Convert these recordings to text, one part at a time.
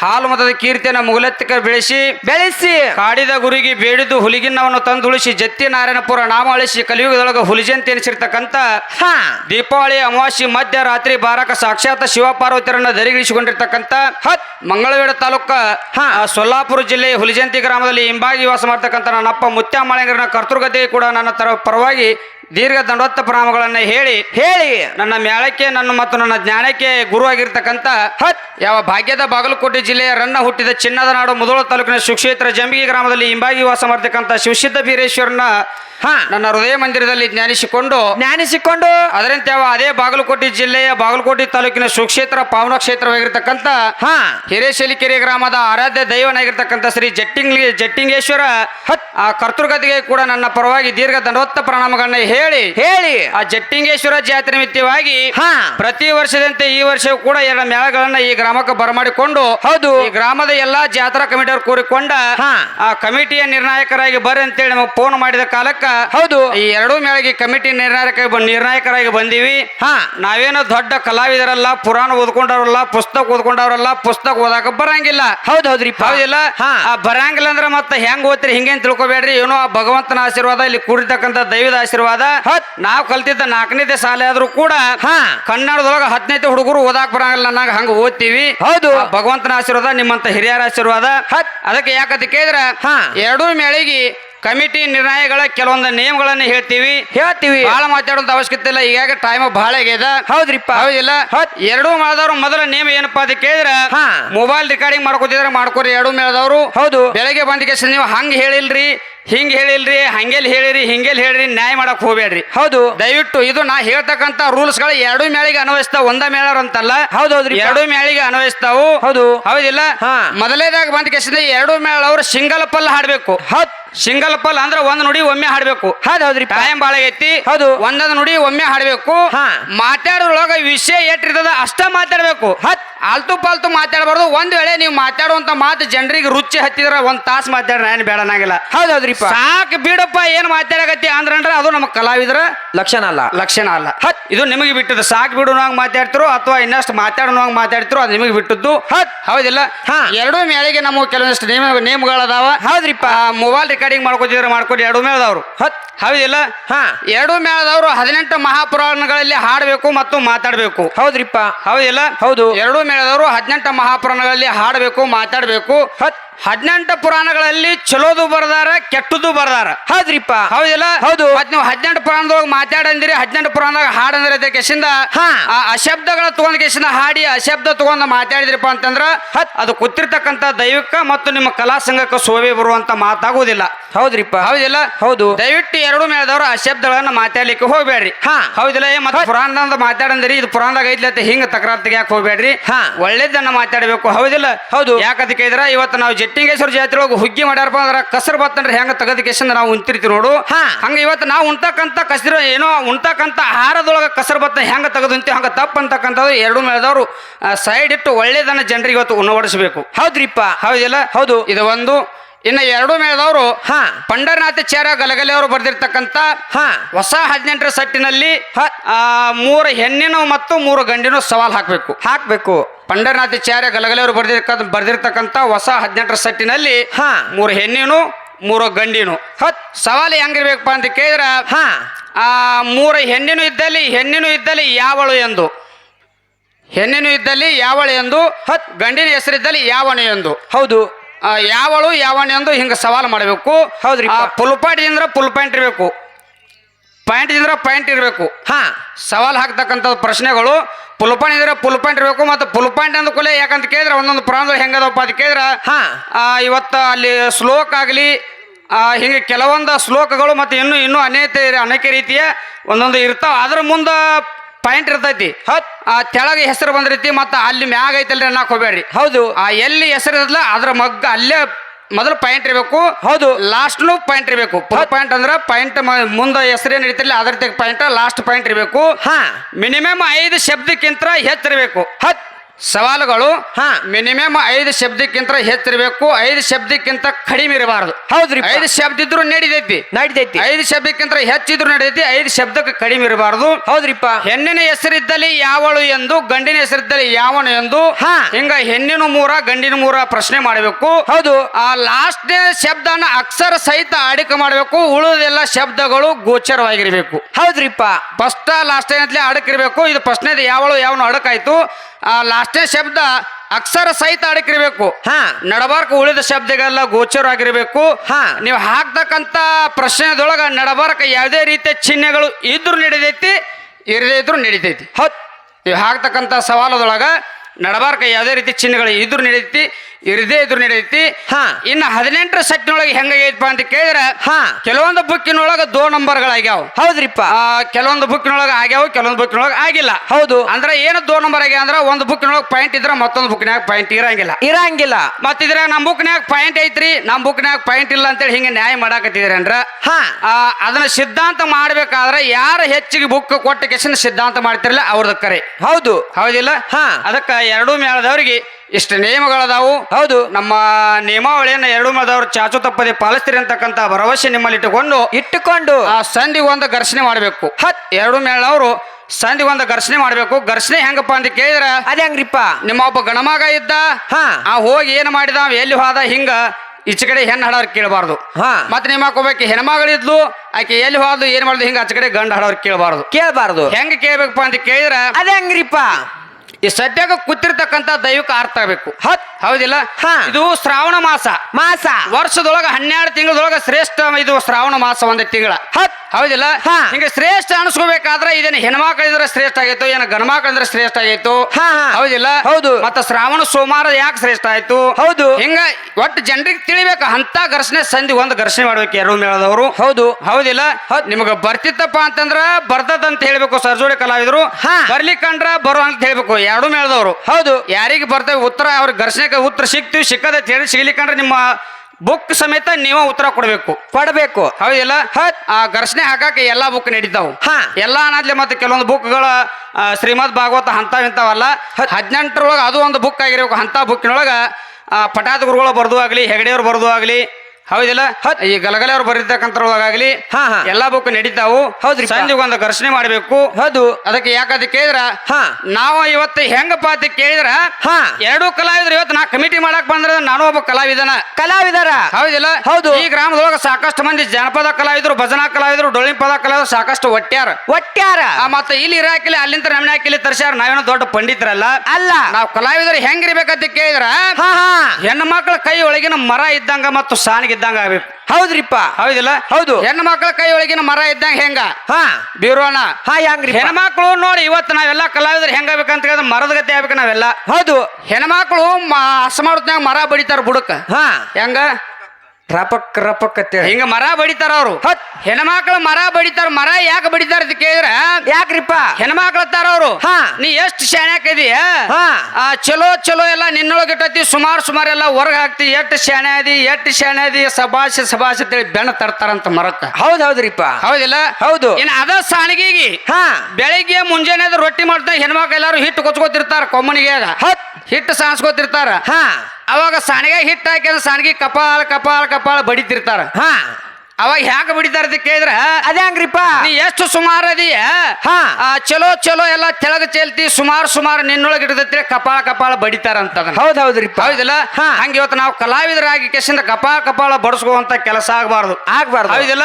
ಹಾಲು ಮತದ ಕೀರ್ತಿಯನ್ನ ಮುಗುಲೆತ್ತಿಕ ಬೆಳೆಸಿ ಬೆಳೆಸಿ. ಕಾಡಿದ ಗುರಿಗೆ ಬೇಡಿದು ಹುಲಿಗಿನ್ನವನ್ನು ತಂದುಳಿಸಿ ಜತ್ತಿ ನಾರಾಯಣಪುರ ನಾಮ ಅಳಿಸಿ ಕಲಿಯುಗದೊಳಗ ಹುಲಿಜಂತಿ ಎನಿಸಿರ್ತಕ್ಕಂಥ ದೀಪಾವಳಿ ಅಮಾವಾಸ್ಯೆ ಮಧ್ಯರಾತ್ರಿ ಬಾರಕ ಸಾಕ್ಷಾತ್ ಶಿವಪಾರ್ವತಿಯರನ್ನ ದರಿಗಿಳಿಸಿಕೊಂಡಿರ್ತಕ್ಕಂಥ ಹತ್. ಮಂಗಳವೇಡ ತಾಲೂಕ ಸೊಲ್ಲಾಪುರ ಜಿಲ್ಲೆ ಹುಲಿಜಂತಿ ಗ್ರಾಮದಲ್ಲಿ ಹಿಂಬಾಗಿ ವಾಸ ಮಾಡ್ತಕ್ಕಂಥ ನನ್ನಪ್ಪ ಮುತ್ಯಾಮಳೆಂಗರನ ಕರ್ತೃಗದ್ದೆ ಕೂಡ ನನ್ನ ತರ ಪರವಾಗಿ ದೀರ್ಘ ದಂಡೋತ್ತ ಪ್ರಾಮಗಳನ್ನ ಹೇಳಿ ಹೇಳಿ. ನನ್ನ ಮೇಳಕ್ಕೆ ನನ್ನ ಮತ್ತು ನನ್ನ ಜ್ಞಾನಕ್ಕೆ ಗುರು ಆಗಿರ್ತಕ್ಕಂಥ ಯಾವ ಭಾಗ್ಯದ ಬಾಗಲಕೋಟೆ ಜಿಲ್ಲೆಯ ರನ್ನ ಹುಟ್ಟಿದ ಚಿನ್ನದ ನಾಡು ಮುದೋಳ ತಾಲೂಕಿನ ಸುಕ್ಷೇತ್ರ ಜಂಬಿಗೆ ಗ್ರಾಮದಲ್ಲಿ ಹಿಂಬಾಗಿ ವಾಸ ಮಾಡ್ತಕ್ಕಂಥ ಶಿವಸಿದ್ಧ ಬೀರೇಶ್ವರನ ಹಾ. ನನ್ನ ಹೃದಯ ಮಂದಿರದಲ್ಲಿ ಜ್ಞಾನಿಸಿಕೊಂಡು ಜ್ಞಾನಿಸಿಕೊಂಡು ಅದರಂತೆ ಯಾವ ಅದೇ ಬಾಗಲಕೋಟೆ ಜಿಲ್ಲೆಯ ಬಾಗಲಕೋಟೆ ತಾಲೂಕಿನ ಸುಕ್ಷೇತ್ರ ಪಾವನ ಕ್ಷೇತ್ರವಾಗಿರ್ತಕ್ಕಂಥ ಹಾ. ಹಿರೇಶಲಿಕೆರೆ ಗ್ರಾಮದ ಆರಾಧ್ಯ ದೈವನಾಗಿರ್ತಕ್ಕಂಥ ಶ್ರೀ ಜಟ್ಟಿಂಗ್ ಜಟ್ಟಿಂಗೇಶ್ವರ ಆ ಕರ್ತೃಗತಿಗೆ ಕೂಡ ನನ್ನ ಪರವಾಗಿ ದೀರ್ಘ ದಂಡೋತ್ತ ಪ್ರಣಾಮಗಳನ್ನ ಹೇಳಿ ಹೇಳಿ. ಆ ಜಟ್ಟಿಂಗೇಶ್ವರ ಜಾತ್ರೆ ನಿಮಿತ್ತವಾಗಿ ಹಾ. ಪ್ರತಿ ವರ್ಷದಂತೆ ಈ ವರ್ಷವೂ ಕೂಡ ಎರಡು ಮೇಳಗಳನ್ನ ಈ ಗ್ರಾಮಕ್ಕೆ ಬರಮಾಡಿಕೊಂಡು ಹೌದು. ಈ ಗ್ರಾಮದ ಎಲ್ಲಾ ಜಾತ್ರಾ ಕಮಿಟಿಯವರು ಕೂರಿಕೊಂಡ ಹಾ. ಆ ಕಮಿಟಿಯ ನಿರ್ಣಾಯಕರಾಗಿ ಬರ್ರಿ ಅಂತೇಳಿ ನಮಗೆ ಫೋನ್ ಮಾಡಿದ ಕಾಲಕ್ಕ ಹೌದು. ಈ ಎರಡೂ ಮೇಳಗೆ ಕಮಿಟಿ ನಿರ್ಣಾಯಕ ನಿರ್ಣಾಯಕರಾಗಿ ಬಂದೀವಿ. ಹಾ. ನಾವೇನು ದೊಡ್ಡ ಕಲಾವಿದರಲ್ಲ ಪುರಾಣ ಓದ್ಕೊಂಡವ್ರಲ್ಲ ಪುಸ್ತಕ ಓದ್ಕೊಂಡವ್ರಲ್ಲ ಪುಸ್ತಕ ಓದಾಕ ಬರಂಗಿಲ್ಲ. ಹೌದ್ ಹೌದ್ರಿ ಹೌದಿಲ್ಲ? ಹಾ. ಆ ಬರಂಗಿಲ್ಲ ಅಂದ್ರೆ ಮತ್ತೆ ಹೆಂಗ್ ಓದ್ತೀರಿ ಹಿಂಗೇನ್ ತಿಳ್ಕೊಬೇಡ್ರಿ. ಏನೋ ಆ ಭಗವಂತನ ಆಶೀರ್ವಾದ ಇಲ್ಲಿ ಕೂಡಿರ್ತಕ್ಕಂಥ ದೈವದ ಆಶೀರ್ವಾದ ಹತ್. ನಾವು ಕಲ್ತಿದ್ದ ನಾಲ್ಕನೇದೇ ಶಾಲೆ ಆದ್ರೂ ಕೂಡ ಹಾ ಕನ್ನಡದೊಳಗ ಹತ್ತನೇತೆ ಹುಡುಗರು ಓದಾಕ್ ಬರಂಗಿಲ್ಲ ನನಗೆ ಹಂಗ ಓದ್ತೀವಿ ಹೌದು ಭಗವಂತನ ಆಶೀರ್ವಾದ ನಿಮ್ಮಂತ ಹಿರಿಯರ ಆಶೀರ್ವಾದ ಹತ್. ಅದಕ್ಕೆ ಯಾಕಂತ ಕೇಳಿದ್ರ ಹಾ. ಎರಡೂ ಮೇಳಿಗೆ ಕಮಿಟಿ ನಿರ್ಣಯಗಳ ಕೆಲವೊಂದು ನಿಯಮಗಳನ್ನು ಹೇಳ್ತೀವಿ. ಹೇಳ್ತೀವಿ. ಬಹಳ ಮಾತಾಡುವಂತ ಅವಶ್ಯಕತೆ ಇಲ್ಲ. ಈಗ ಟೈಮ್ ಬಹಳ ಆಗ್ಯದ. ಹೌದ್ರಿಪ್ಪ. ಹೌದಿಲ್ಲ? ಎರಡೂ ಮೇಳದವ್ರು ಮೊದಲ ನಿಯಮ ಏನಪ್ಪಾ ಅಂತ ಕೇಳಿದ್ರ? ಹಾ. ಮೊಬೈಲ್ ರೆಕಾರ್ಡಿಂಗ್ ಮಾಡ್ಕೋತಿದ್ರೆ ಮಾಡ್ಕೋರಿ ಎರಡು ಮೇಳದವ್ರು. ಹೌದು. ಬೆಳಗ್ಗೆ ಬಂದ ಕೇಸ ನೀವು ಹಂಗೆ ಹೇಳಿಲ್ರಿ ಹಿಂಗ್ ಹೇಳಿಲ್ರಿ ಹಂಗೆಲ್ ಹೇಳಿರಿ ಹಿಂಗೆಲ್ ಹೇಳಿರಿ ನ್ಯಾಯ ಮಾಡಕ್ ಹೋಗ್ಬೇಡ್ರಿ ಹೌದು. ದಯವಿಟ್ಟು ಇದು ನಾ ಹೇಳ್ತಕ್ಕಂತ ರೂಲ್ಸ್ಗಳು ಎರಡು ಮೇಳಿಗೆ ಅನ್ವಯಿಸ್ತಾವ ಒಂದ ಮೇಳರ್ ಅಂತಲ್ಲ. ಹೌದೌದ್ರಿ ಎರಡು ಮೇಳಿಗೆ ಅನ್ವಯಿಸ್ತಾವು. ಹೌದು. ಹೌದಿಲ್ಲ? ಹಾ. ಮೊದಲೇದಾಗ ಬಂದ ಕೇಸಿಂದ ಎರಡು ಮೇಳ ಅವ್ರು ಸಿಂಗಲ್ ಪಲ್ ಹಾಡ್ಬೇಕು. ಹೌದ್. ಸಿಂಗಲ್ ಪಲ್ ಅಂದ್ರೆ ಒಂದ್ ನುಡಿ ಒಮ್ಮೆ ಹಾಡ್ಬೇಕು ಹೌದ್ ಹೌದ್ರಿಪ್ಪ ಟೈಮ್ ಬಾಳ ಐತಿ ಹೌದು. ಒಂದೊಂದು ನುಡಿ ಒಮ್ಮೆ ಹಾಡ್ಬೇಕು ಹಾ. ಮಾತಾಡೋದ್ರೊಳಗ ವಿಷಯ ಎಟ್ಟಿರ್ತದ ಅಷ್ಟ ಮಾತಾಡ್ಬೇಕು ಹತ್. ಆಲ್ತು ಪಾಲ್ತು ಮಾತಾಡಬಾರ್ದು. ಒಂದ್ ವೇಳೆ ನೀವು ಮಾತಾಡುವಂತ ಮಾತು ಜನರಿಗೆ ರುಚಿ ಹತ್ತಿದ್ರೆ ಒಂದ್ ತಾಸ್ ಮಾತಾಡ್ರ ಏನ್ ಬೇಡನಾಗಿಲ್ಲ ಹೌದೌದ್ರಿಪ್ಪ. ಸಾಕ್ ಬಿಡಪ್ಪ ಏನ್ ಮಾತಾಡಕತ್ತಿ ಅಂದ್ರಂದ್ರ ಅದು ನಮ್ಮ ಕಲಾವಿದರ ಲಕ್ಷಣ ಅಲ್ಲ. ಲಕ್ಷಣ ಅಲ್ಲ. ಹತ್. ಇದು ನಿಮಗೆ ಬಿಟ್ಟದ್ದು. ಸಾಕ್ ಬಿಡುವಂಗ ಮಾತಾಡ್ತಿರೋ ಅಥವಾ ಇನ್ನಷ್ಟು ಮಾತಾಡುವಂಗ ಮಾತಾಡ್ತಿರೋ ಅದು ನಿಮಗೆ ಬಿಟ್ಟದ್ದು. ಹತ್. ಹೌದಿಲ್ಲ? ಹಾ. ಎರಡೂ ಮೇಳೆಗೆ ನಮ್ಮ ಕೆಲವೊಂದಿಷ್ಟು ನೇಮ ನೇಮಗಳದಾವ ಹೌದ್ರಿಪ್ಪ. ಮೊಬೈಲ್ ರೆಕಾರ್ಡಿಂಗ್ ಮಾಡ್ಕೋತಿದ್ರೆ ಮಾಡ್ಕೊಂಡು ಎರಡು ಮೇಳದವ್ರು ಹತ್. ಹೌದಿಲ್ಲ? ಹಾ. ಎರಡು ಮೇಳದವರು ಹದಿನೆಂಟು ಮಹಾಪುರಾಣಗಳಲ್ಲಿ ಹಾಡಬೇಕು ಮತ್ತು ಮಾತಾಡಬೇಕು. ಹೌದ್ರಿಪ್ಪ. ಹೌದಿಲ್ಲ? ಹೌದು. ಎರಡು ಮೇಳದವರು ಹದಿನೆಂಟು ಮಹಾಪುರಾಣಗಳಲ್ಲಿ ಹಾಡಬೇಕು ಮಾತಾಡಬೇಕು. ಹದಿನೆಂಟು ಪುರಾಣಗಳಲ್ಲಿ ಚಲೋದು ಬರ್ದಾರ ಕೆಟ್ಟದ್ದು ಬರ್ದಾರ. ಹೌದ್ರಿಪ್ಪ. ಹೌದಿಲ್ಲ? ಹೌದು. ಮತ್ ನೀವು ಹದಿನೆಂಟು ಪುರಾಣದೊಳಗೆ ಮಾತಾಡಂದಿರಿ ಹದಿನೆಂಟು ಪುರಾಣದಾಗ ಹಾಡಂದ್ರೆ ಅದಕ್ಕೆ ಕೇಸಿಂದ ಹಾ. ಆ ಅಶಬ್ದಗಳ ತಗೊಂಡ್ ಕೆಸಿಂದ ಹಾಡಿ ಅಶಬ್ದ ತಗೊಂಡ್ ಮಾತಾಡಿದ್ರಿಪ್ಪ ಅಂತಂದ್ರ ಅದು ಕೂತಿರ್ತಕ್ಕಂತ ದೈವಿಕ ಮತ್ತು ನಿಮ್ಮ ಕಲಾ ಸಂಘಕ್ಕೆ ಶೋಭೆ ಬರುವಂತ ಮಾತಾಗುವುದಿಲ್ಲ ಹೌದ್ರಿಪ್ಪ. ಹೌದಿಲ್ಲ? ಹೌದು. ದಯವಿಟ್ಟು ಎರಡು ಮೇಳದವರು ಶಬ್ದಗಳನ್ನ ಮಾತಾಡ್ಲಿಕ್ಕೆ ಹೋಗ್ಬೇಡ್ರಿ. ಹಾ. ಹೌದಿಲ್ಲ ಏ ಮತ್ತೆ ಪುರಾಣದಿಂದ ಮಾತಾಡಂದ್ರಿ ಇದು ಪುರಾಣದಾಗ ಐತ್ಲಿ ಅಂತ ಹಿಂಗ ತಕರಾರ್ ತೆಗಿಯಾಕ ಹೋಗ್ಬೇಡ್ರಿ. ಹಾ. ಒಳ್ಳೇದನ್ನ ಮಾತಾಡಬೇಕು ಹೌದಿಲ್ಲ? ಹೌದು. ಯಾಕಂತ ಕೇಳಿದ್ರ ಇವತ್ತು ನಾವು ಜಟ್ಟಿಂಗೇಶ್ವರ ಜಾತ್ರೆ ಒಳಗೆ ಹುಗ್ಗಿ ಮಾಡ್ಯಾರಪ್ಪ ಅಂದ್ರೆ ಕಸರ್ ಬತ್ತಂದ್ರೆ ಹೆಂಗ ತೆಗದ ಕೇಸಿಂದ ನಾವು ಉಂತಿರ್ತೀವಿ ನೋಡು. ಹಾ. ಹಂಗ ಇವತ್ತು ನಾವು ಉಣ್ತಕ್ಕಂತ ಕಸಿರ ಏನೋ ಉಣ್ತಕ್ಕಂತ ಆಹಾರದೊಳಗ ಕಸರ್ ಬತ್ತ ಹೆಂಗ ತಗದು ಉಂತೀವಿ ಹಂಗ ತಪ್ಪ ಅಂತಕ್ಕಂಥದ್ದು ಎರಡು ಮೇಳದವರು ಸೈಡ್ ಇಟ್ಟು ಒಳ್ಳೇದನ್ನ ಜನರಿಗೆ ಇವತ್ತು ಉಣವಡಿಸಬೇಕು. ಹೌದ್ರಿಪ್ಪ. ಹೌದಿಲ್ಲ? ಹೌದು. ಇದು ಒಂದು. ಇನ್ನು ಎರಡು ಮೇಳದವರು ಹಾ. ಪಂಡರನಾಥಾಚಾರ್ಯ ಗಲಗಲೆ ಅವರು ಬರೆದಿರ್ತಕ್ಕಂಥ ಹಾ. ಹೊಸ ಹದಿನೆಂಟರ ಸಟ್ಟಿನಲ್ಲಿ ಆ, ಮೂರು ಹೆಣ್ಣಿನ ಮತ್ತು ಮೂರು ಗಂಡಿನ ಸವಾಲ್ ಹಾಕಬೇಕು. ಹಾಕ್ಬೇಕು. ಪಂಡರನಾಥಾಚಾರ್ಯ ಗಲಗಲೆ ಅವರು ಬರೆದಿರ್ತಕ್ಕಂಥ ಬರೆದಿರ್ತಕ್ಕಂಥ ಹೊಸ ಹದಿನೆಂಟರ ಸಟ್ಟಿನಲ್ಲಿ ಹ. ಮೂರು ಹೆಣ್ಣಿನು ಮೂರು ಗಂಡಿನು. ಹತ್ ಸವಾಲು ಹೆಂಗಿರ್ಬೇಕಪ್ಪ ಅಂತ ಕೇಳಿದ್ರ ಹ. ಆ ಮೂರು ಹೆಣ್ಣಿನು ಇದ್ದಲ್ಲಿ ಹೆಣ್ಣಿನು ಇದ್ದಲ್ಲಿ ಯಾವಳು ಎಂದು. ಹೆಣ್ಣಿನು ಇದ್ದಲ್ಲಿ ಯಾವಳು ಎಂದು ಹತ್ ಗಂಡಿನ ಹೆಸರಿದ್ದಲ್ಲಿ ಯಾವನು ಎಂದು. ಹೌದು. ಯಾವಳು ಯಾವನೆಂದು ಎಂದು ಹಿಂಗ ಸವಾಲು ಮಾಡಬೇಕು. ಹೌದ್ರಿ ಫುಲ್ ಪಾಯಿಂಟ್ ಇದ್ರ ಫುಲ್ ಪಾಯಿಂಟ್ ಇರಬೇಕು. ಪಾಯಿಂಟ್ ಇದ್ರ ಪಾಯಿಂಟ್ ಇರಬೇಕು. ಹಾ. ಸವಾಲು ಹಾಕ್ತಕ್ಕಂಥ ಪ್ರಶ್ನೆಗಳು. ಫುಲ್ ಪಾಯಿಂಟ್ ಇದ್ರೆ ಫುಲ್ ಪಾಯಿಂಟ್ ಇರಬೇಕು ಮತ್ತು ಫುಲ್ ಪಾಯಿಂಟ್ ಅಂದ ಕೂಲೆ ಯಾಕಂತ ಕೇಳಿದ್ರೆ ಒಂದೊಂದು ಪ್ರಾಣಗಳು ಹೆಂಗದಪ್ಪ ಅದು ಕೇಳಿದ್ರೆ ಹಾ. ಇವತ್ತು ಅಲ್ಲಿ ಶ್ಲೋಕ ಆಗಲಿ ಹಿಂಗೆ ಕೆಲವೊಂದು ಶ್ಲೋಕಗಳು ಮತ್ತು ಇನ್ನೂ ಇನ್ನೂ ಅನೇಕ ಅನೇಕ ರೀತಿಯ ಒಂದೊಂದು ಇರ್ತಾವ. ಅದ್ರ ಮುಂದೆ ಪಾಯಿಂಟ್ ಇರ್ತೈತಿ. ಹತ್ ಆ ತೆಳಗೆ ಹೆಸರು ಬಂದಿರ್ತಿ ಮತ್ತೆ ಅಲ್ಲಿ ಮ್ಯಾಗ ಐತಲ್ರಿ ಅನ್ನಕ್ಕೆ ಹೋಗ್ಬೇಡ್ರಿ. ಹೌದು. ಆ ಎಲ್ಲಿ ಹೆಸರು ಇರಲ್ಲ ಅದ್ರ ಮಗ್ಗ ಅಲ್ಲೇ ಮೊದಲು ಪಾಯಿಂಟ್ ಇರಬೇಕು. ಹೌದು. ಲಾಸ್ಟ್ನು ಪಾಯಿಂಟ್ ಇರಬೇಕು. ಪಾಯಿಂಟ್ ಅಂದ್ರೆ ಪಾಯಿಂಟ್ ಮುಂದೆ ಹೆಸರು ಏನು ನಡೀತಿಲ್ಲ ಅದ್ರ ಪಾಯಿಂಟ್ ಲಾಸ್ಟ್ ಪಾಯಿಂಟ್ ಇರಬೇಕು. ಹಾ. ಮಿನಿಮಮ್ ಐದು ಶಬ್ದಕ್ಕಿಂತ ಹೆಚ್ಚಿರಬೇಕು ಹತ್ ಸವಾಲುಗಳು ಹಾ. ಮಿನಿಮಮ್ ಐದು ಶಬ್ದಕ್ಕಿಂತ ಹೆಚ್ಚಿರಬೇಕು ಐದು ಶಬ್ದಕ್ಕಿಂತ ಕಡಿಮೆ ಇರಬಾರದು. ಹೌದ್ರಿ ಐದು ಶಬ್ದ ಇದ್ರು ನಡಿತೈತಿ. ನಡಿತೈತಿ. ಐದು ಶಬ್ದಕ್ಕಿಂತ ಹೆಚ್ಚಿದ್ರು ನಡೀತೈತಿ ಐದು ಶಬ್ದಕ್ಕೆ ಕಡಿಮೆ ಇರಬಾರದು. ಹೌದ್ರಿಪ್ಪ ಹೆಣ್ಣಿನ ಹೆಸರಿದ್ದಲ್ಲಿ ಯಾವಳು ಎಂದು ಗಂಡಿನ ಹೆಸರಿದ್ದಲ್ಲಿ ಯಾವನು ಎಂದು ಹಾ. ಹಿಂಗ ಹೆಣ್ಣಿನ ಮೂರ ಗಂಡಿನ ಮೂರ ಪ್ರಶ್ನೆ ಮಾಡಬೇಕು. ಹೌದು. ಆ ಲಾಸ್ಟ್ ಶಬ್ದನ ಅಕ್ಷರ ಸಹಿತ ಆಡಿಕೆ ಮಾಡಬೇಕು ಉಳಿದೆಲ್ಲ ಶಬ್ದಗಳು ಗೋಚರವಾಗಿರಬೇಕು. ಹೌದ್ರಿಪ್ಪ ಫಸ್ಟ್ ಲಾಸ್ಟ್ ಏನಂತಲೇ ಅಡಕಿರ್ಬೇಕು ಇದು ಪ್ರಶ್ನೆ ಯಾವಳು ಯಾವನು ಅಡಕಾಯ್ತು ಆ ಲಾಸ್ಟ್ನೇ ಶಬ್ದ ಅಕ್ಷರ ಸಹಿತ ಅಡಕಿರ್ಬೇಕು. ಹಾ. ನಡಬಾರ್ಕ ಉಳಿದ ಶಬ್ದಗಳೆಲ್ಲ ಆಗಿರ್ಬೇಕು ಹಾ. ನೀವು ಹಾಕ್ತಕ್ಕಂತ ಪ್ರಶ್ನೆದೊಳಗ ನಡಬಾರ್ಕ ಯಾವುದೇ ರೀತಿಯ ಚಿಹ್ನೆಗಳು ಇದ್ರೂ ನಡಿತೈತಿ ಇರದೇ ಇದ್ರು ನಡಿತೈತಿ. ಹೌದ್. ನೀವು ಹಾಕ್ತಕ್ಕಂತ ಸವಾಲದೊಳಗ ನಡಬಾರ್ಕ ಯಾವುದೇ ರೀತಿ ಚಿಹ್ನೆಗಳು ಇದ್ರು ನಡೀತಿ ಇರದೇ ಇದ್ರು ನಡೆಯುತ್ತಿ ಹಾ. ಇನ್ನು ಹದಿನೆಂಟರ ಸೆಟ್ನೊಳಗೆ ಹೆಂಗಾಗೈತಪ್ಪ ಅಂತ ಕೇಳಿದ್ರೆ ಹಾ. ಕೆಲವೊಂದು ಬುಕ್ಕಿನೊಳಗ ದೋ ನಂಬರ್ಗಳಾಗ್ಯಾವ. ಹೌದ್ರಿಪ್ಪ. ಆ, ಕೆಲವೊಂದು ಬುಕ್ಕಿನೊಳಗ ಆಗ್ಯಾವ ಕೆಲವೊಂದು ಬುಕ್ಕಿನೊಳಗ ಆಗಿಲ್ಲ. ಹೌದು. ಅಂದ್ರೆ ಏನು ದೋ ನಂಬರ್ ಆಗ್ಯಾವ ಅಂದ್ರೆ ಒಂದು ಬುಕ್ಕಿನೊಳಗೆ ಪಾಯಿಂಟ್ ಇದ್ರೆ ಮತ್ತೊಂದು ಬುಕ್ನ್ಯಾಗ ಪಾಯಿಂಟ್ ಇರಂಗಿಲ್ಲ. ಇರಂಗಿಲ್ಲ. ಮತ್ತ ಇದ್ರಾಗ ನಮ್ಮ ಬುಕ್ನ್ಯಾಗ ಪಾಯಿಂಟ್ ಐತ್ರಿ ನಮ್ಮ ಬುಕ್ನ್ಯಾಗ ಪಾಯಿಂಟ್ ಇಲ್ಲ ಅಂತೇಳಿ ಹಿಂಗೆ ನ್ಯಾಯ ಮಾಡಾಕತ್ತಿದ್ರಿ ಅಂದ್ರ ಹಾ. ಆ, ಅದನ್ನ ಸಿದ್ಧಾಂತ ಮಾಡ್ಬೇಕಾದ್ರೆ ಯಾರು ಹೆಚ್ಚಿಗೆ ಬುಕ್ ಕೊಟ್ಟ ಕೆಸಿನ ಸಿದ್ಧಾಂತ ಮಾಡ್ತಿರಲ್ಲ ಅವ್ರದ್ದು ಕರೆ ಹೌದು. ಹೌದಿಲ್ಲ? ಹಾ. ಅದಕ್ಕ ಎರಡೂ ಮೇಳದವ್ರಿಗೆ ಇಷ್ಟು ನಿಯಮಗಳದಾವು. ಹೌದು. ನಮ್ಮ ನಿಯಮಾವಳಿಯನ್ನ ಎರಡು ಮದವರು ಚಾಚು ತಪ್ಪದೆ ಪಾಲಿಸ್ತೀರಿ ಅಂತಕ್ಕಂತ ಭರವಸೆ ನಿಮ್ಮಲ್ಲಿ ಇಟ್ಟುಕೊಂಡು ಇಟ್ಟುಕೊಂಡು. ಆ ಸಂಧಿ ಒಂದು ಘರ್ಷಣೆ ಮಾಡಬೇಕು. ಹತ್. ಎರಡು ಮೇಳವರು ಸಂಧಿ ಒಂದು ಘರ್ಷಣೆ ಮಾಡಬೇಕು. ಘರ್ಷಣೆ ಹೆಂಗಪ್ಪ ಅಂತ ಕೇಳಿದ್ರ ಅದೇ ಹೆಂಗ್ರಿಪ್ಪ. ನಿಮ್ಮ ಒಬ್ಬ ಗಣಮಗ ಇದ್ದ ಹಾ. ಆ ಹೋಗಿ ಏನು ಮಾಡಿದ ಅವ ಎಲ್ಲಿ ಹೋದ ಹಿಂಗ ಈಚೆ ಕಡೆ ಹೆಣ್ಣು ಹಾಡೋರ್ ಕೇಳಬಾರ್ದು. ಹಾ. ಮತ್ತೆ ನಿಮ್ಮ ಹಾಕೋಬೇಕು ಹೆಣ್ಮಗಳಿದ್ಲು ಆಕೆ ಎಲ್ಲಿ ಹೋದ್ಲು ಏನ್ ಮಾಡುದು ಹಿಂಗ ಆಚೆ ಕಡೆ ಗಂಡ ಹಾಡೋರ್ ಕೇಳಬಾರ್ದು. ಕೇಳಬಾರ್ದು. ಹೆಂಗ ಕೇಳ್ಬೇಕಪ್ಪ ಅಂತ ಕೇಳಿದ್ರ ಅದೇ ಹಂಗ್ರಿಪ್ಪ. ಈ ಸದ್ಯಕ್ಕೆ ಕೂತಿರ್ತಕ್ಕಂಥ ದೈವಿಕ ಅರ್ಥ ಆಗಬೇಕು ಹತ್ ಹೌದಿಲ್ಲ? ಹಾ. ಇದು ಶ್ರಾವಣ ಮಾಸ. ಮಾಸ. ವರ್ಷದೊಳಗ ಹನ್ನೆರಡು ತಿಂಗಳದೊಳಗ ಶ್ರೇಷ್ಠ ಇದು ಶ್ರಾವಣ ಮಾಸ ಒಂದು ತಿಂಗಳ. ಹತ್ ಹೌದಿಲ್ಲ? ಹಾ. ಹಿಂಗೆ ಶ್ರೇಷ್ಠ ಅನಿಸ್ಕೋಬೇಕಾದ್ರೆ ಇದೇನು ಹೆಣ್ಮಕ್ಳಿದ್ರೆ ಶ್ರೇಷ್ಠ ಆಗೈತು ಏನು ಗಣಮಕ್ಳಿದ್ರೆ ಶ್ರೇಷ್ಠ ಆಗಿತ್ತು ಹಾ, ಹಾ. ಹೌದಿಲ್ಲ? ಹೌದು. ಮತ್ತ ಶ್ರಾವಣ ಸೋಮವಾರ ಯಾಕೆ ಶ್ರೇಷ್ಠ ಆಯ್ತು? ಹೌದು. ಹಿಂಗ ಒಟ್ಟು ಜನರಿಗೆ ತಿಳಿಬೇಕು ಅಂತ ಘರ್ಷಣೆ ಸಂಧಿ ಒಂದು ಘರ್ಷಣೆ ಮಾಡ್ಬೇಕು ಎರಡು ಮೇಳದವರು. ಹೌದು. ಹೌದಿಲ್ಲ? ನಿಮಗ ಬರ್ತಿತ್ತಪ್ಪ ಅಂತಂದ್ರ ಬರ್ತದಂತ ಹೇಳ್ಬೇಕು ಸರ್ಜೋಡಿ ಕಲಾವಿದರು. ಹಾ. ಬರ್ಲಿಕ್ಕಂದ್ರ ಬರೋ ಅಂತ ಹೇಳ್ಬೇಕು. ಎರಡು ಹೇಳಿದವರು. ಹೌದು. ಯಾರಿಗೆ ಬರ್ತವೆ ಉತ್ತರ ಅವ್ರ ಘರ್ಷಣೆಗೆ ಉತ್ತರ ಸಿಗ್ತೀವಿ ಸಿಕ್ಕದ ಹೇಳಿ ಸಿಗ್ಲಿಕ್ಕಂದ್ರೆ ನಿಮ್ಮ ಬುಕ್ ಸಮೇತ ನೀವ ಉತ್ತರ ಕೊಡಬೇಕು. ಕೊಡಬೇಕು. ಹೌದಿಲ್ಲ? ಆ ಘರ್ಷಣೆ ಹಾಕಕ್ಕೆ ಎಲ್ಲಾ ಬುಕ್ ನಡೀತಾವ ಹಾ. ಎಲ್ಲಾ ಅನ್ನದ್ಲೆ ಮತ್ತೆ ಕೆಲವೊಂದು ಬುಕ್ಗಳ ಶ್ರೀಮದ್ ಭಾಗವತ ಹಂತ ಇಂತಾವಲ್ಲ ಹೌದ್. ಹದಿನೆಂಟರೊಳಗ ಅದು ಒಂದು ಬುಕ್ ಆಗಿರ್ಬೇಕು. ಹಂತ ಬುಕ್ನೊಳಗ ಪಟಾದ ಗುರುಗಳು ಬರ್ದು ಆಗ್ಲಿ ಹೆಗಡೆಯವ್ರು ಬರ್ದು ಆಗ್ಲಿ ಹೌದಿಲ್ಲ? ಹೌದ್. ಈ ಗಲಗಲೆ ಅವ್ರು ಆಗಲಿ ಹಾ, ಹಾ. ಎಲ್ಲಾ ಬುಕ್ ನಡೀತಾವು. ಹೌದ್ರಿ ಸಂಜೆಗೆ ಒಂದು ಘರ್ಷಣೆ ಮಾಡಬೇಕು. ಹೌದು. ಅದಕ್ಕೆ ಯಾಕಂತ ಕೇಳಿದ್ರ? ಹಾ. ನಾವು ಇವತ್ತು ಹೆಂಗಪ್ಪ ಅಂತ ಕೇಳಿದ್ರ? ಹಾ. ಎರಡು ಕಲಾವಿದ್ರು ಇವತ್ತು ನಾ ಕಮಿಟಿ ಮಾಡಕ್ ಬಂದ್ರ ನಾನು ಒಬ್ಬ ಕಲಾವಿದನ. ಕಲಾವಿದರ. ಹೌದಿಲ್ಲ? ಹೌದು. ಈ ಗ್ರಾಮದೊಳಗ ಸಾಕಷ್ಟು ಮಂದಿ ಜನಪದ ಕಲಾವಿದರು ಭಜನಾ ಕಲಾವಿದ್ರು ಡೊಳ್ಳಿನ ಪದ ಕಲಾವಿದರು ಸಾಕಷ್ಟು ಒಟ್ಟ್ಯಾರ ಒಟ್ಟ್ಯಾರ ಮತ್ತ ಇಲ್ಲಿ ಇರಾಕಿಲ್ಲ ಅಲ್ಲಿಂದ ನಮ್ನ ಹಾಕಿಲಿ ತರ್ಸ್ಯಾರ. ನಾವೇನ ದೊಡ್ಡ ಪಂಡಿತರಲ್ಲ. ಅಲ್ಲ. ನಾವು ಕಲಾವಿದರು ಹೆಂಗಿರ್ಬೇಕಂತ ಕೇಳಿದ್ರ? ಹಾ ಹಾ. ಹೆಣ್ಣು ಮಕ್ಕಳ ಕೈ ಒಳಗಿನ ಮರ ಇದ್ದಂಗ ಮತ್ತು ಸಾಣಿಗಿದ್ದಂಗ ಆಗ್ಬೇಕು. ಹೌದ್ರಿಪ್ಪ. ಹೌದಿಲ್ಲ? ಹೌದು. ಹೆಣ್ಣು ಮಕ್ಕಳ ಕೈ ಒಳಗಿನ ಮರ ಇದ್ದಂಗ ಹೆಂಗ? ಹಾ. ಬೀರೋಣ ಹಾ ಹೆಂಗ್ರಿ ಹೆಣ್ಮಕ್ಳು ನೋಡಿ ಇವತ್ತು ನಾವೆಲ್ಲ ಕಲಾವಿದರು ಹೆಂಗಾಗ್ಬೇಕಂತ ಹೇಳಿದ್ರೆ ಮರದ ಗತಿ ಆಗ್ಬೇಕು ನಾವೆಲ್ಲ. ಹೌದು. ಹೆಣ್ಮಕ್ಳು ಹಸ ಮಾಡೋದ್ನಾಗ ಮರ ಬಡಿತಾರ ಬುಡಕ ಹಾ. ಹೆಂಗ? ರಪಕ್ ರಪಕ್ ಅಂತೇಳಿ ಹಿಂಗ ಮರ ಬಡಿತಾರ ಅವರು. ಹತ್. ಹೆಣ್ಮಕ್ಳು ಮರ ಬಡಿತಾರ ಮರ ಯಾಕೆ ಬಡಿತಾರ ಅಂತ ಕೇಳಿದ್ರ ಯಾಕ್ರಿಪ್ಪ? ಹೆಣ್ಮಕ್ಳು ತಾರ ಅವರು. ಹಾ. ನೀ ಎಷ್ಟು ಶಾಣ್ಯಾಕ ಇದೀಯ? ಹಾ. ಆ ಚಲೋ ಚಲೋ ಎಲ್ಲ ನಿನ್ನೊಳಗೆ ಇಟ್ಟತಿ ಸುಮಾರು ಸುಮಾರು ಎಲ್ಲ ಹೊರಗೆ ಹಾಕ್ತಿ ಎಷ್ಟು ಶಾಣೆ ಅದಿ ಎಷ್ಟು ಶಾಣೆ ಅದಿ ಸಭಾಷೆ ಸಭಾಷೆ ಅಂತೇಳಿ ಬೆಣ್ಣ ತರ್ತಾರಂತ ಮರಕ್ಕ. ಹೌದ್ ಹೌದ್ರಿಪ್ಪ. ಹೌದಿಲ್ಲ? ಹೌದು. ಇನ್ನು ಅದ ಸಾಣಿಗೆಗೆ ಹಾ. ಬೆಳಿಗ್ಗೆ ಮುಂಜಾನೆ ರೊಟ್ಟಿ ಮಾಡ್ತಾ ಹೆಣ್ಮಕ್ಳು ಎಲ್ಲಾರು ಹಿಟ್ಟು ಕೊಚ್ಕೋತಿರ್ತಾರ ಕೊಮ್ಮನಿಗೆ ಹತ್. ಹಿಟ್ಟು ಸಾಸ್ಕೋತಿರ್ತಾರ ಹಾ. ಅವಾಗ ಸಾಣಿಗೆ ಹಿಟ್ಟು ಹಾಕಿ ಸಾಣಿಗೆ ಕಪಾಳ ಕಪಾಳ ಕಪಾಳ ಬಡಿತಿರ್ತಾರ. ಹಾ. ಅವಾಗ ಹ್ಯಾಕ ಬಿಡಿತಾರ ಕೇಳಿದ್ರ? ಅದೇ ಹಂಗ್ರಿಪ್ಪ. ನೀ ಎಷ್ಟು ಸುಮಾರು ಅದೀಯ? ಹಾ. ಆ, ಚಲೋ ಚಲೋ ಎಲ್ಲ ತೆಳಗ ಚೆಲ್ತಿ ಸುಮಾರು ಸುಮಾರು ನಿನ್ನೊಳಗೆ ಇಡದತ್ರಿ ಕಪಾಳ ಕಪಾಳ ಬಡಿತಾರ ಅಂತ. ಹೌದ್ ಹೌದ್ರಿಪ್ಪ. ಹೌದಿಲ್ಲ? ಹಾ. ಹಂಗ ಇವತ್ತು ನಾವು ಕಲಾವಿದರಾಗಿ ಕೆಸಿಂದ ಕಪಾಳ ಕಪಾಳ ಬಡಿಸ್ಕೋಂತ ಕೆಲಸ ಆಗಬಾರ್ದು. ಆಗ್ಬಾರ್ದು. ಹೌದಿಲ್ಲ?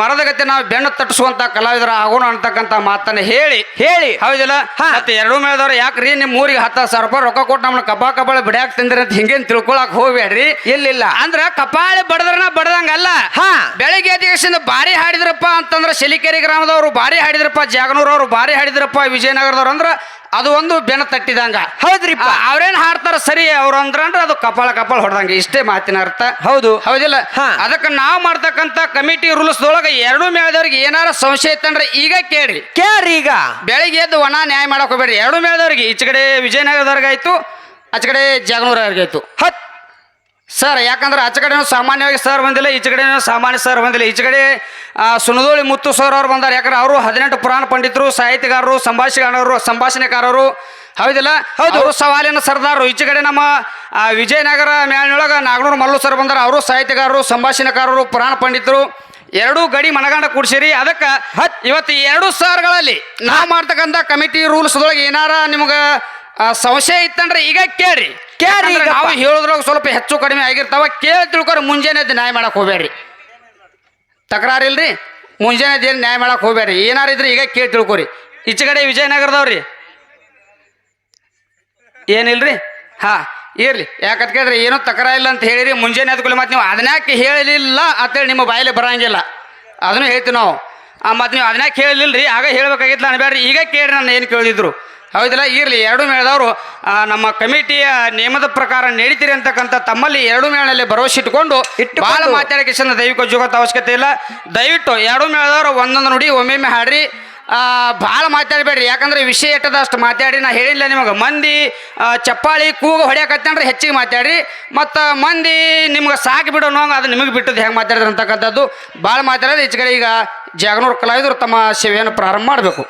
ಮರದ ಗತಿ ನಾವು ಬೆಣ್ಣ ತಟ್ಟಿಸುವಂತ ಕಲಾವಿದರ ಆಗೋಣ ಅಂತಕ್ಕಂತ ಮಾತನ್ನ ಹೇಳಿ. ಹೇಳಿ. ಹೌದಿಲ್ಲ? ಹಾ. ಮತ್ತೆ ಎರಡು ಮೇಳದವ್ರು ಯಾಕ್ರಿ ನಿಮ್ ಊರಿಗೆ ಹತ್ತ ಸಾವಿರ ರೂಪಾಯಿ ರೊಕ್ಕ ಕೊಟ್ಟು ನಮ್ಮನ್ನ ಕಪಾಳ ಕಪಾಳ ಬಿಡ್ಯಾಕ್ ತಿಂದ್ರಿ ಅಂತ ಹಿಂಗೇನ್ ತಿಳ್ಕೊಳಕ್ ಹೋಗ್ಬೇಡ್ರಿ? ಇಲ್ಲಿಲ್ಲ ಅಂದ್ರ ಕಪಾಳೆ ಬಡದ್ರನ ಬಡದಂಗಲ್ಲ. ಹಾ. ಬೆಳಿಗ್ಗೆ ದೇಶದಿಂದ ಬಾರಿ ಹಾಡಿದ್ರಪ್ಪ ಅಂತಂದ್ರೆ ಶಲಿಕೆರೆ ಗ್ರಾಮದವರು ಬಾರಿ ಹಾಡಿದ್ರಪ್ಪ ಜಾಗನೂರವ್ರು ಬಾರಿ ಹಾಡಿದ್ರಪ್ಪ ವಿಜಯನಗರದವ್ರು ಅಂದ್ರ ಅದು ಒಂದು ಬೆನ ತಟ್ಟಿದಂಗ. ಹೌದ್ರಿ ಅವ್ರೇನ್ ಹಾಡ್ತಾರ ಸರಿ ಅವ್ರ ಅಂದ್ರ ಅಂದ್ರ ಅದು ಕಪಾಳ ಕಪಾಳ ಹೊಡೆದಂಗ ಇಷ್ಟೇ ಮಾತಿನ ಅರ್ಥ. ಹೌದು. ಹೌದಿಲ್ಲ? ಹಾ. ಅದಕ್ಕೆ ನಾವು ಮಾಡ್ತಕ್ಕಂತ ಕಮಿಟಿ ರೂಲ್ಸ್ ದೊಳಗ ಎರಡು ಮೇಳದವ್ರಿಗೆ ಏನಾರ ಸಂಶಯ ಇತ್ತಂದ್ರೆ ಈಗ ಕೇಳ್ರಿ. ಕೇಳ್ರಿ ಈಗ. ಬೆಳಿಗ್ಗೆ ಎದ್ದು ಒಣ ನ್ಯಾಯ ಮಾಡಕ್ ಹೋಗ್ಬೇಡ್ರಿ. ಎರಡು ಮೇಳದವ್ರಿಗೆ ಈಚೆ ಕಡೆ ವಿಜಯನಗರದವ್ರಿಗಾಯ್ತು ಆಚೆ ಕಡೆ ಜಾಗನೂರವ್ರಿಗಾಯ್ತು. ಹತ್ ಸರ್ ಯಾಕಂದ್ರೆ ಆಚೆ ಕಡೆನೂ ಸಾಮಾನ್ಯವಾಗಿ ಸರ್ ಬಂದಿಲ್ಲ ಈಚೆ ಕಡೆನೂ ಸಾಮಾನ್ಯ ಸರ್ ಬಂದಿಲ್ಲ. ಈಚೆ ಕಡೆ ಸುನದೋಳಿ ಮುತ್ತು ಸರ್ ಅವ್ರು ಬಂದಾರೆ. ಯಾಕಂದ್ರೆ ಅವರು ಹದಿನೆಂಟು ಪುರಾಣ ಪಂಡಿತರು ಸಾಹಿತ್ಯಗಾರರು ಸಂಭಾಷಣೆಗಾರರು ಸಂಭಾಷಣೆಕಾರರು. ಹೌದಿಲ್ಲ? ಅವರು ಸವಾಲಿನ ಸರ್ದಾರರು ಈಚೆ ಕಡೆ ನಮ್ಮ ವಿಜಯನಗರ ಮೇಳನೊಳಗೆ ನಾಗನೂರು ಮಲ್ಲು ಸರ್ ಬಂದಾರೆ. ಅವರು ಸಾಹಿತ್ಯಗಾರರು ಸಂಭಾಷಣೆಕಾರರು ಪುರಾಣ ಪಂಡಿತರು. ಎರಡೂ ಗಡಿ ಮನಗಂಡ ಕೂಡಿಸಿರಿ. ಅದಕ್ಕೆ ಇವತ್ತು ಎರಡು ಸರ್ಗಳಲ್ಲಿ ನಾವು ಮಾಡ್ತಕ್ಕಂಥ ಕಮಿಟಿ ರೂಲ್ಸ್ದೊಳಗೆ ಏನಾರ ನಿಮ್ಗೆ ಸಂಶಯ ಇತ್ತಂದ್ರೆ ಈಗ ಕೇಳ್ರಿ. ಯಾಕಂದ್ರೆ ನಾವು ಹೇಳೋದ್ರಾಗ ಸ್ವಲ್ಪ ಹೆಚ್ಚು ಕಡಿಮೆ ಆಗಿರ್ತಾವ. ಕೇಳಿ ತಿಳ್ಕೊರಿ ಮುಂಜಾನೆ ಎದ್ದು ನ್ಯಾಯ ಮಾಡಕ್ ಹೋಗ್ಬೇಡ್ರಿ. ತಕರಾರಿಲ್ರಿ? ಮುಂಜಾನೆ ಏನು ನ್ಯಾಯ ಮಾಡಕ್ ಹೋಗ್ಬೇಡ್ರಿ. ಏನಾರ ಇದ್ರೆ ಈಗ ಕೇಳಿ ತಿಳ್ಕೊರಿ. ಈಚೆ ಕಡೆ ವಿಜಯನಗರದವ್ರಿ. ಏನಿಲ್ರಿ? ಹಾ ಇರ್ಲಿ. ಯಾಕಂತ ಕೇಳಿದ್ರೆ ಏನೋ ತಕರ ಇಲ್ಲ ಅಂತ ಹೇಳಿರಿ ಮುಂಜಾನೆ ಅದ್ಕೊಳ್ಳಿ ಮತ್ತೆ ನೀವು ಅದನ್ಯಾಕೆ ಹೇಳಲಿಲ್ಲ ಅಂತೇಳಿ ನಿಮ್ಮ ಬಾಯಲ್ಲಿ ಬರಂಗಿಲ್ಲ. ಅದನ್ನು ಹೇಳ್ತೀವಿ ನಾವು. ಮತ್ತು ನೀವು ಅದನ್ಯಾಕೆ ರೀ ಆಗ ಹೇಳ್ಬೇಕಾಗಿತ್ತು ಅನ್ಬೇಡ್ರಿ ಈಗ ಕೇಳಿ ನಾನು ಏನು ಕೇಳಿದ್ರು ಹೌದಿಲ್ಲ ಇರಲಿ. ಎರಡು ಮೇಳದವರು ನಮ್ಮ ಕಮಿಟಿಯ ನಿಯಮದ ಪ್ರಕಾರ ನಡೀತೀರಿ ಅಂತಕ್ಕಂಥ ತಮ್ಮಲ್ಲಿ ಎರಡು ಮೇಳಲ್ಲಿ ಭರವಸೆ ಇಟ್ಕೊಂಡು ಇಟ್ಟು ಭಾಳ ಮಾತಾಡೋಕೆ ಚಂದ ದೈವಿಕ ಜೋಗದ ಅವಶ್ಯಕತೆ ಇಲ್ಲ. ದಯವಿಟ್ಟು ಎರಡು ಮೇಳದವರು ಒಂದೊಂದು ನುಡಿ ಒಮ್ಮೊಮ್ಮೆ ಹಾಡ್ರಿ. ಭಾಳ ಮಾತಾಡಬೇಡ್ರಿ. ಯಾಕಂದ್ರೆ ವಿಷಯ ಎಟ್ಟದ ಅಷ್ಟು ಮಾತಾಡಿ ನಾ ಹೇಳಿಲ್ಲ ನಿಮಗೆ. ಮಂದಿ ಚಪ್ಪಾಳಿ ಕೂಗು ಹೊಡ್ಯಾಕತ್ತಂದ್ರೆ ಹೆಚ್ಚಿಗೆ ಮಾತಾಡ್ರಿ. ಮತ್ತು ಮಂದಿ ನಿಮ್ಗೆ ಸಾಕು ಬಿಡೋ ನೋಂಗ ಅದು ನಿಮಗೆ ಬಿಟ್ಟದ್ದು. ಹೆಂಗೆ ಮಾತಾಡಿದ್ರೆ ಅಂತಕ್ಕಂಥದ್ದು. ಭಾಳ ಮಾತಾಡೋದು. ಕಡೆ ಈಗ ಜಾಗನೂರು ಕಲಾವಿದರು ತಮ್ಮ ಸೇವೆಯನ್ನು ಪ್ರಾರಂಭ ಮಾಡಬೇಕು.